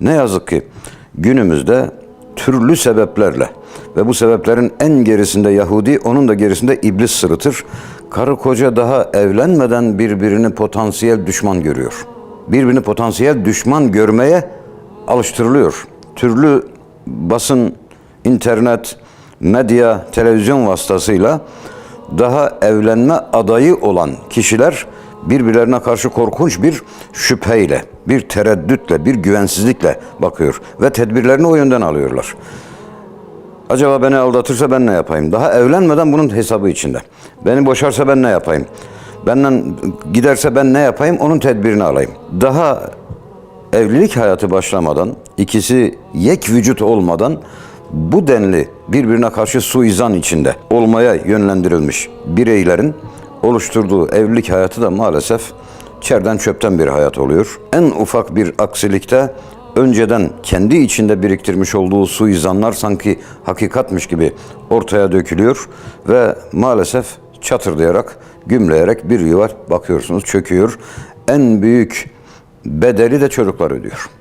Ne yazık ki günümüzde türlü sebeplerle ve bu sebeplerin en gerisinde Yahudi, onun da gerisinde iblis sırıtır. Karı koca daha evlenmeden birbirini potansiyel düşman görüyor. Birbirini potansiyel düşman görmeye alıştırılıyor. Türlü basın, internet, medya, televizyon vasıtasıyla daha evlenme adayı olan kişiler birbirlerine karşı korkunç bir şüpheyle, bir tereddütle, bir güvensizlikle bakıyor ve tedbirlerini o yönden alıyorlar. Acaba beni aldatırsa ben ne yapayım? Daha evlenmeden bunun hesabı içinde. Beni boşarsa ben ne yapayım? Benden giderse ben ne yapayım? Onun tedbirini alayım. Daha evlilik hayatı başlamadan, ikisi yek vücut olmadan bu denli birbirine karşı suizan içinde olmaya yönlendirilmiş bireylerin oluşturduğu evlilik hayatı da maalesef çerden çöpten bir hayat oluyor. En ufak bir aksilikte önceden kendi içinde biriktirmiş olduğu suizanlar sanki hakikatmiş gibi ortaya dökülüyor ve maalesef çatırdayarak, gümleyerek bir yuva bakıyorsunuz çöküyor. En büyük bedeli de çocuklar ödüyor.